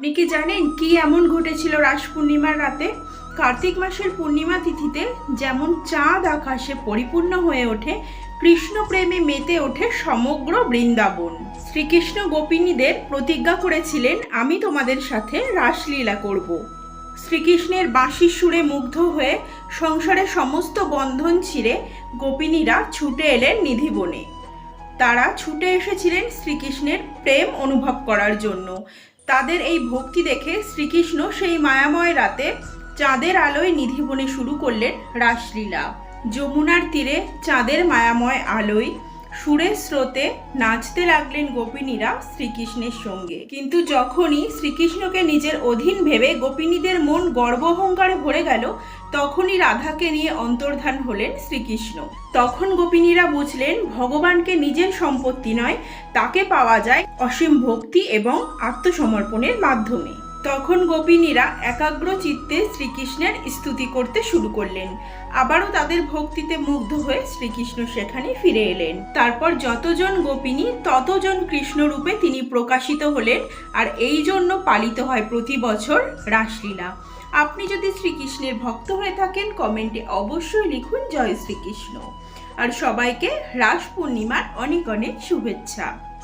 আপনি কি জানেন কি এমন ঘটেছিল রাস পূর্ণিমার রাতে? কার্তিক মাসের পূর্ণিমা তিথিতে যেমন চাঁদ আকাশে পরিপূর্ণ হয়ে ওঠে কৃষ্ণ প্রেমে মেতে ওঠে সমগ্র বৃন্দাবন। শ্রীকৃষ্ণ গোপিনীদের প্রতিজ্ঞা করেছিলেন, আমি তোমাদের সাথে রাসলীলা করব। শ্রীকৃষ্ণের বাঁশির সুরে মুগ্ধ হয়ে সংসারের সমস্ত বন্ধন ছিঁড়ে গোপিনীরা ছুটে এলেন নিধিবনে। তারা ছুটে এসেছিলেন শ্রীকৃষ্ণের প্রেম অনুভব করার জন্য। তাদের এই ভক্তি দেখে শ্রীকৃষ্ণ সেই মায়াময় রাতে চাঁদের আলোয় নিধিবনে শুরু করলেন রাসলীলা। যমুনার তীরে চাঁদের মায়াময় আলোয় সুরের স্রোতে নাচতে লাগলেন গোপিনীরা শ্রীকৃষ্ণের সঙ্গে। কিন্তু যখনই শ্রীকৃষ্ণকে নিজের অধীন ভেবে গোপিনীদের মন গর্ব অহংকারে ভরে গেল, তখনই রাধাকে নিয়ে অন্তর্ধান হলেন শ্রীকৃষ্ণ। তখন গোপিনীরা বুঝলেন, ভগবানকে নিজের সম্পত্তি নয়, তাকে পাওয়া যায় অসীম ভক্তি এবং আত্মসমর্পণের মাধ্যমে। তখন গোপিনীরা একাগ্র চিত্তে শ্রীকৃষ্ণের স্তুতি করতে শুরু করলেন। আবারও তাদের ভক্তিতে মুগ্ধ হয়ে শ্রীকৃষ্ণ সেখানে ফিরে এলেন। তারপর যতজন গোপিনী, ততজন কৃষ্ণরূপে তিনি প্রকাশিত হলেন আর এই জন্য পালিত হয় প্রতি বছর রাসলীলা। আপনি যদি শ্রীকৃষ্ণের ভক্ত হয়ে থাকেন, কমেন্টে অবশ্যই লিখুন, জয় শ্রীকৃষ্ণ। আর সবাইকে রাস পূর্ণিমার অনেক অনেক শুভেচ্ছা।